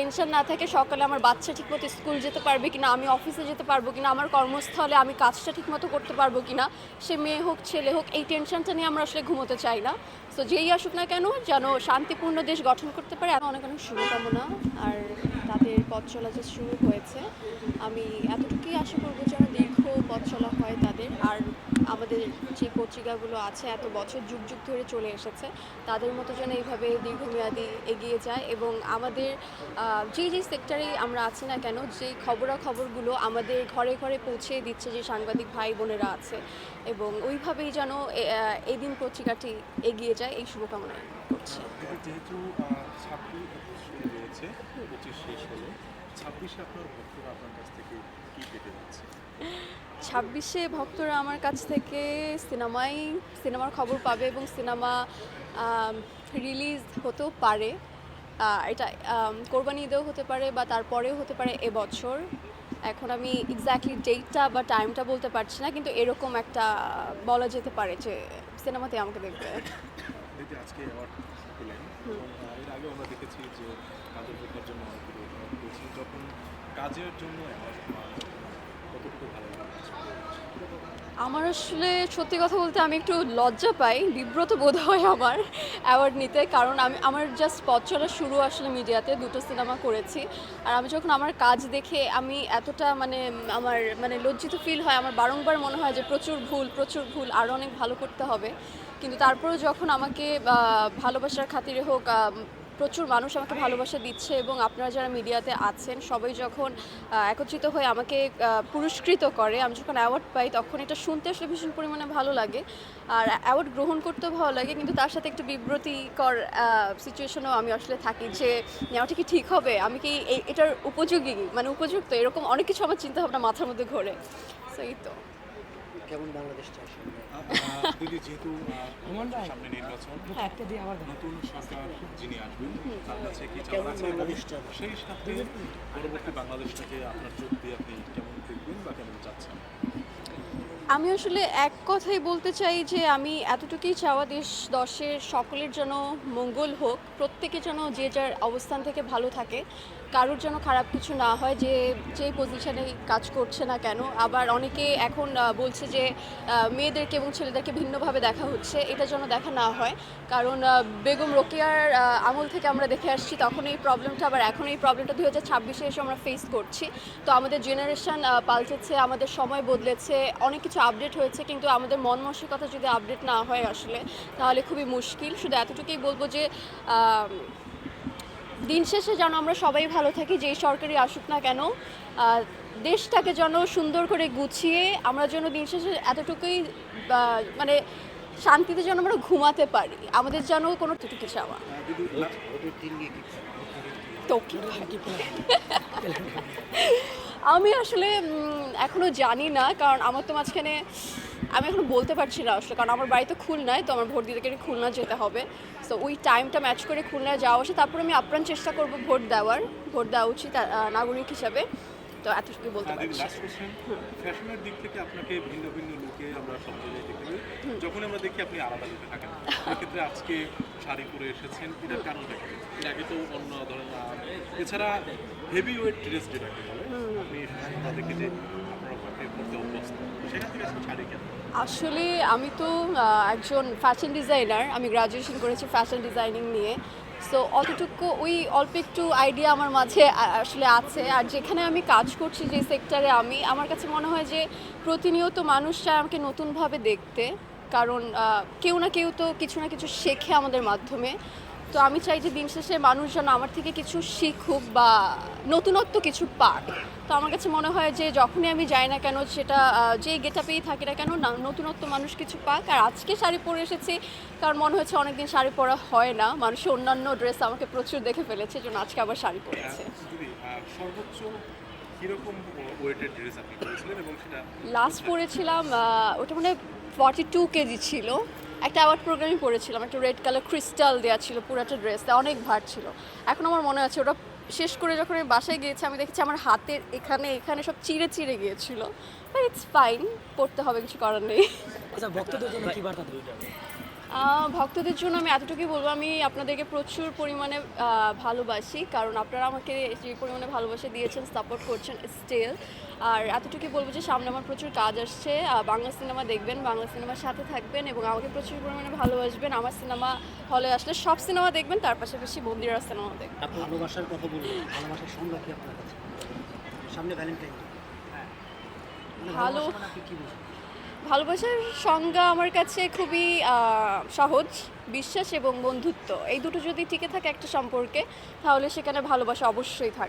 Tension না থাকে, সকালে আমার বাচ্চা ঠিকমতো স্কুল যেতে পারবে কিনা, আমি অফিসে যেতে পারব কিনা, আমার কর্মস্থলে আমি কাজটা ঠিকমতো করতে পারব কিনা, সে মেয়ে হোক, ছেলে হোক, এই টেনশনটা নিয়ে আমরা আসলে ঘুমোতে চাই না। সো যেই আসুক না কেন, যেন শান্তিপূর্ণ দেশ গঠন করতে পারে। অনেক অনেক শুভকামনা, আর তাদের পথ চলা যে শুরু হয়েছে, আমি এতটুকুই আশা করব যেন দীর্ঘ পথ চলা আমাদের যে পত্রিকাগুলো আছে এত বছর যুগ যুগ ধরে চলে এসেছে তাদের মতো যেন এইভাবে দীর্ঘমেয়াদী এগিয়ে যায় এবং আমাদের যে যে সেক্টরে আমরা আছি না কেন যে খবরাখবরগুলো আমাদের ঘরে ঘরে পৌঁছে দিচ্ছে যে সাংবাদিক ভাই বোনেরা আছে এবং ওইভাবেই যেন এ- আহ, এই দিন পত্রিকাটি এগিয়ে যায় এই শুভকামনা করছি। যেহেতু ছাব্বিশ শেষ ছাব্বিশে আপনার ভক্তরা আপনার কাছ থেকে কি পেতে যাচ্ছে? ছাব্বিশে ভক্তরা আমার কাছ থেকে সিনেমাই সিনেমার খবর পাবে এবং সিনেমা রিলিজ হতেও পারে। এটা কোরবানি ঈদেও হতে পারে বা তারপরেও হতে পারে এবছর। এখন আমি এক্স্যাক্টলি ডেটটা বা টাইমটা বলতে পারছি না কিন্তু এরকম একটা বলা যেতে পারে যে সিনেমাতে আমাকে দেখবে। আজকে এর আগে আমরা দেখেছি যে কাজের জন্য অনেকগুলো পেয়েছি যখন কাজের জন্য অ্যাওয়ার্ড আমার আসলে সত্যি কথা বলতে আমি একটু লজ্জা পাই, বিব্রত বোধ হয় আমার অ্যাওয়ার্ড নিতে, কারণ আমি, আমার জাস্ট পথ চলা শুরু আসলে মিডিয়াতে, দুটো সিনেমা করেছি। আর আমি যখন আমার কাজ দেখে আমি এতটা মানে আমার মানে লজ্জিত ফিল হয়, আমার বারংবার মনে হয় যে প্রচুর ভুল প্রচুর ভুল আরও অনেক ভালো করতে হবে। কিন্তু তারপরেও যখন আমাকে ভালোবাসার খাতিরে হোক প্রচুর মানুষ আমাকে ভালোবাসা দিচ্ছে এবং আপনারা যারা মিডিয়াতে আছেন সবাই যখন একত্রিত হয়ে আমাকে পুরস্কৃত করে, আমি যখন অ্যাওয়ার্ড পাই তখন এটা শুনতে আসলে ভীষণ পরিমাণে ভালো লাগে। আর অ্যাওয়ার্ড গ্রহণ করতেও ভালো লাগে, কিন্তু তার সাথে একটু বিব্রতিকর সিচুয়েশনও আমি আসলে থাকি যে, নেওয়াটা কি ঠিক হবে? আমি কি এটার উপযোগী? মানে উপযুক্ত? এরকম অনেক কিছু আমার চিন্তা ভাবনা মাথার মধ্যে ঘোরে। সেই তো। কেমন বাংলাদেশ চাষ দিদি যেহেতু সামনে নির্বাচন একটা দিয়ে আবার নতুন সরকার যিনি আসবেন তার কাছে কি চাওয়া আছে? সেই সাথে পরবর্তী বাংলাদেশটাকে আপনার চোখ দিয়ে আপনি কেমন দেখবেন বা কেমন চাচ্ছেন? আমি আসলে এক কথাই বলতে চাই যে আমি এতটুকুই চাওয়া দেশ দশের সকলের যেন মঙ্গল হোক প্রত্যেকে যেন যে যার অবস্থান থেকে ভালো থাকে। কারোর যেন খারাপ কিছু না হয়, যে যে পজিশনে কাজ করছে না কেন। আবার অনেকে এখন বলছে যে মেয়েদেরকে এবং ছেলেদেরকে ভিন্নভাবে দেখা হচ্ছে, এটা যেন দেখা না হয়। কারণ বেগম রোকেয়ার আমল থেকে আমরা দেখে আসছি, তখন এই প্রবলেমটা আবার এখন এই প্রবলেমটা দু হাজার ছাব্বিশে এসে আমরা ফেস করছি। তো আমাদের জেনারেশন পাল্টেছে, আমাদের সময় বদলেছে, অনেক কিছু আপডেট হয়েছে, কিন্তু আমাদের মন মানসিকতা যদি আপডেট না হয় আসলে, তাহলে খুবই মুশকিল। শুধু এতটুকুই বলব যে দিন শেষে যেন আমরা সবাই ভালো থাকি, যেই সরকারি আসুক না কেন দেশটাকে যেন সুন্দর করে গুছিয়ে আমরা যেন দিন শেষে এতটুকুই মানে শান্তিতে যেন আমরা ঘুমাতে পারি। আমাদের যেন কোনো টুটুকি চাওয়া আমি আসলে এখনও জানি না, কারণ আমার তো মাঝখানে আমি এখন বলতে পারছি না আসলে কারণ আমার বাড়ি তো খুলনায় তো আমার ভোট দিতে গেলে খুলনা যেতে হবে। তো ওই টাইমটা ম্যাচ করে খুলনায় যাওয়া আসে তারপর আমি আপ্রাণ চেষ্টা করব ভোট দেওয়ার ভোট দেওয়া উচিত নাগরিক হিসাবে। তো এতটুকু বলতে পারছি। ফ্যাশনের দিক থেকে আপনাকে ভিন্ন ভিন্ন লুকে আমরা সব জায়গায় যখন আমরা দেখি আপনি আলাদা লুকে থাকেন সেক্ষেত্রে আজকে শাড়ি পরে এসেছেন এটার কারণটা কি এর আগে তো অন্য ধরেন আহ, এছাড়া হেভি ওয়েট ড্রেস যেটাকে বলে আপনি যে আপনারা আপনি পড়তে অভ্যস্ত। সেখান থেকে আজকে শাড়ি কেন? আসলে আমি তো একজন ফ্যাশন ডিজাইনার আমি গ্রাজুয়েশন করেছি ফ্যাশন ডিজাইনিং নিয়ে। সো অতটুকু ওই অল্প একটু আইডিয়া আমার মাঝে আসলে আছে। আর যেখানে আমি কাজ করছি, যে সেক্টরে আমি, আমার কাছে মনে হয় যে প্রতিনিয়ত মানুষ চায় আমাকে নতুনভাবে দেখতে। কারণ কেউ না কেউ তো কিছু না কিছু শেখে আমাদের মাধ্যমে। তো আমি চাই যে দিন শেষে মানুষ যেন আমার থেকে কিছু শিখুক বা নতুনত্ব কিছু পাক। তো আমার কাছে মনে হয় যে যখনই আমি যাই না কেন সেটা যেই গেটাপেই থাকি না কেন না- নতুনত্ব মানুষ কিছু পাক। আর আজকে শাড়ি পরে এসেছি কারণ মনে হচ্ছে অনেকদিন শাড়ি পরা হয় না। মানুষের অন্যান্য ড্রেস আমাকে প্রচুর দেখে ফেলেছে জন্য আজকে আবার শাড়ি পরেছে। দিদি সর্বোচ্চ কীরকম ওয়েটের ড্রেস আপনি করেছিলেন এবং সেটা লাস্ট পরেছিলাম ওটা মানে ফর্টি টু কেজি ছিল। একটা অ্যাওয়ার্ড প্রোগ্রামই পড়েছিলাম, একটা রেড কালার ক্রিস্টাল দেওয়া ছিল পুরো পুরাটা ড্রেসটা অনেক ভার ছিল। এখন আমার মনে আছে, ওটা শেষ করে যখন আমি বাসায় গিয়েছি, আমি দেখেছি আমার হাতের এখানে এখানে সব চিড়ে চিড়ে গিয়েছিল। বাট ইটস ফাইন পড়তে হবে, কিছু করার নেই। আচ্ছা ভক্তদের জন্য আমি এতটুকুই বলব আমি আপনাদেরকে প্রচুর পরিমাণে ভালোবাসি কারণ আপনারা আমাকে যে পরিমাণে ভালোবাসা দিয়েছেন সাপোর্ট করছেন স্টিল আর এতটুকুই বলব যে সামনে আমার প্রচুর কাজ আসছে বাংলা সিনেমা দেখবেন বাংলা সিনেমার সাথে থাকবেন এবং আমাকে প্রচুর পরিমাণে ভালোবাসবেন আমার সিনেমা হলে আসলে সব সিনেমা দেখবেন তার পাশাপাশি বন্দিরা সিনেমা দেখবেন। আপনি ভালোবাসার কথা বলুন ভালোবাসার সংজ্ঞা কি আপনার কাছে? সামনে ভ্যালেন্টাইন হ্যাঁ। মানে ভালো- কি ভালোবাসার সংজ্ঞা আমার কাছে খুবই সহজ, বিশ্বাস এবং বন্ধুত্ব। এই দুটো যদি টিকে থাকে একটা সম্পর্কে, তাহলে সেখানে ভালোবাসা অবশ্যই থাকবে।